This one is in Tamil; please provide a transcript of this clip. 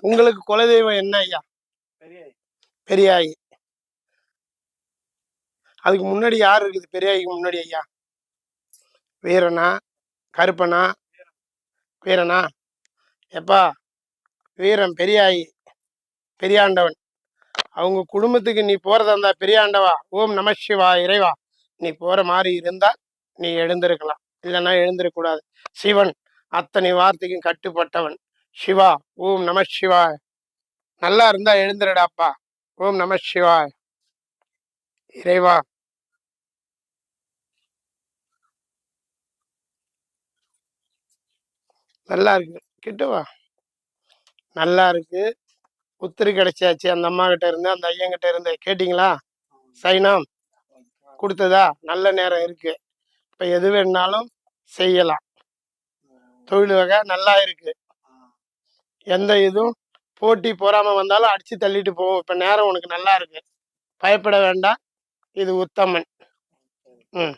உங்களுக்கு குலதெய்வம் என்ன ஐயா? பெரியாயி. அதுக்கு முன்னாடி யார் இருக்குது? பெரியாய்க்கு முன்னாடி ஐயா? வீரனா? கருப்பனா? வீரனா? எப்பா? வீரன் பெரியாயி. பெரியாண்டவன். அவங்க குடும்பத்துக்கு நீ போறதா இருந்தா பெரியாண்டவா ஓம் நம சிவா இறைவா. நீ போற மாதிரி இருந்தா நீ எழுந்திருக்கலாம். இல்லைன்னா எழுந்திருக்க சிவன் அத்தனை வார்த்தைக்கும் கட்டுப்பட்டவன். சிவா ஓம் நம சிவாய். நல்லா இருந்தா எழுந்துருடாப்பா. ஓம் நம சிவாய். இறைவா. நல்லா இருக்கு. கிட்டவா நல்லா இருக்கு. உத்திரி கிடைச்சாச்சு. அந்த அம்மா கிட்ட இருந்து அந்த ஐயன் கிட்ட இருந்து. கேட்டிங்களா? சைனம். கொடுத்ததா? நல்ல நேரம் இருக்கு. இப்ப எது வேணாலும் செய்யலாம். தொழில் வகை நல்லா இருக்கு. எந்த இதுவும் போட்டி போறாமல் வந்தாலும் அடித்து தள்ளிட்டு போவோம் இப்போ நேரம் உனக்கு நல்லா இருக்கு. பயப்பட வேண்டாம். இது உத்தமன். ம்.